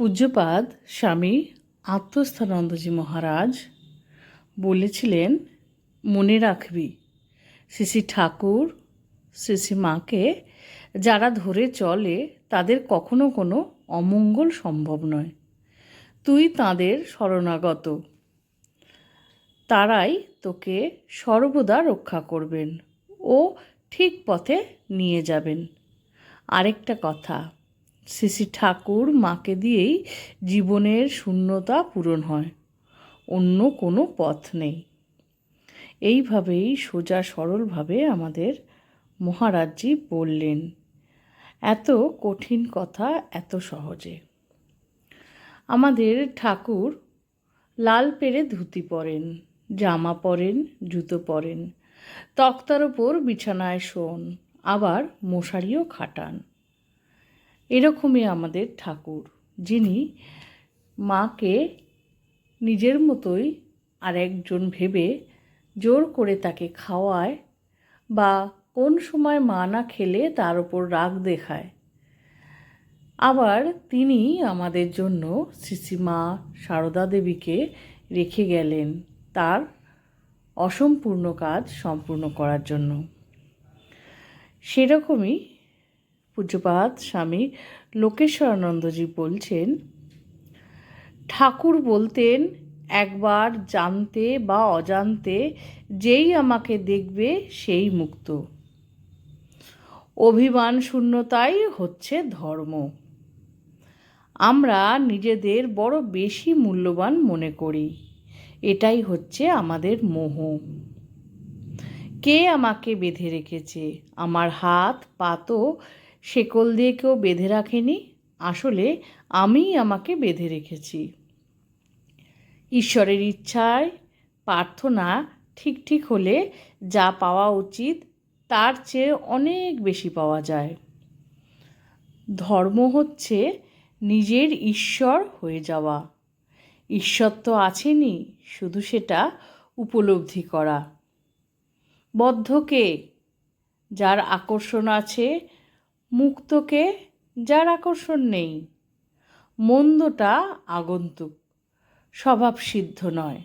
পূজ্যপাদ স্বামী আত্মস্থানন্দজি মহারাজ বলেছিলেন, মনে রাখবি শ্রী ঠাকুর শ্রী মাকে যারা ধরে চলে, তাদের কখনো কোনো অমঙ্গল সম্ভব নয়। তুই তাদের শরণাগত। তারাই তোকে সর্বদা রক্ষা করবেন ও ঠিক পথে নিয়ে যাবেন। আরেকটা কথা শ্রী ঠাকুর মাকে দিয়েই জীবনের শূন্যতা পূরণ হয়, অন্য কোনো পথ নেই। এইভাবেই সোজা সরলভাবে আমাদের মহারাজজি বললেন, এত কঠিন কথা, এত সহজে। আমাদের ঠাকুর লাল পেরে ধুতি পরেন, জামা পরেন, জুতো পরেন, তক্তার ওপর বিছানায় শোন, আবার মশারিও খাটান। এরকমই আমাদের ঠাকুর, যিনি মাকে নিজের মতোই আর একজন ভেবে জোর করে তাকে খাওয়ায় বা কোন সময় মা না খেলে তার ওপর রাগ দেখায়। আবার তিনি আমাদের জন্য শ্রীশ্রীমা সারদা দেবীকে রেখে গেলেন তার অসম্পূর্ণ কাজ সম্পূর্ণ করার জন্য। সেরকমই পূজ্যপাত স্বামী লোকেশ্বরানন্দজি বলছেন, ঠাকুর বলতেন, একবার জানতে বা অজান্তে যেই আমাকে দেখবে সেই মুক্ত। অভিমান শূন্যতাই হচ্ছে ধর্ম। আমরা নিজেদের বড় বেশি মূল্যবান মনে করি। এটাই হচ্ছে আমাদের মোহ। কে আমাকে বেঁধে রেখেছে? আমার হাত, পা তো শেকল দিয়ে কেউ বেঁধে রাখেনি, আসলে আমিই আমাকে বেঁধে রেখেছি। ঈশ্বরের ইচ্ছায় প্রার্থনা ঠিক ঠিক হলে যা পাওয়া উচিত, তার চেয়ে অনেক বেশি পাওয়া যায়। ধর্ম হচ্ছে নিজের ঈশ্বর হয়ে যাওয়া। ঈশ্বর তো আছেনই, শুধু সেটা উপলব্ধি করা। বদ্ধকে, যার আকর্ষণ আছে মুক্তকে যার আকর্ষণ নেই, মন্দটা আগন্তুক, স্বভাব সিদ্ধ নয়।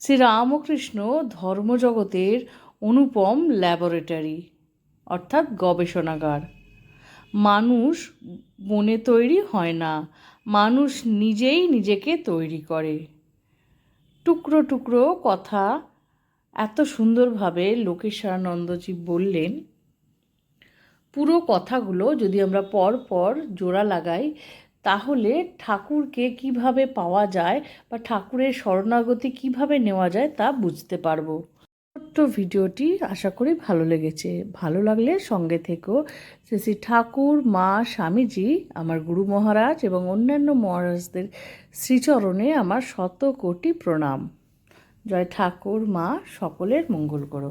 শ্রীরামকৃষ্ণ ধর্মজগতের অনুপম ল্যাবরেটরি, অর্থাৎ গবেষণাগার। মানুষ মনে তৈরি হয় না, মানুষ নিজেই নিজেকে তৈরি করে। টুকরো টুকরো কথা এত সুন্দরভাবে লোকেশ্বরানন্দজি বললেন পুরো কথাগুলো যদি আমরা পর পর জোড়া লাগাই, তাহলে ঠাকুরকে কীভাবে পাওয়া যায় বা ঠাকুরের শরণাগতি কীভাবে নেওয়া যায় তা বুঝতে পারব। ছোট্ট ভিডিওটি আশা করি ভালো লেগেছে। ভালো লাগলে সঙ্গে থেকেও শ্রী শ্রী ঠাকুর, মা, স্বামীজি, আমার গুরু মহারাজ এবং অন্যান্য মহারাজদের শ্রীচরণে আমার শত কোটি প্রণাম। জয় ঠাকুর, মা, সকলের মঙ্গল করো।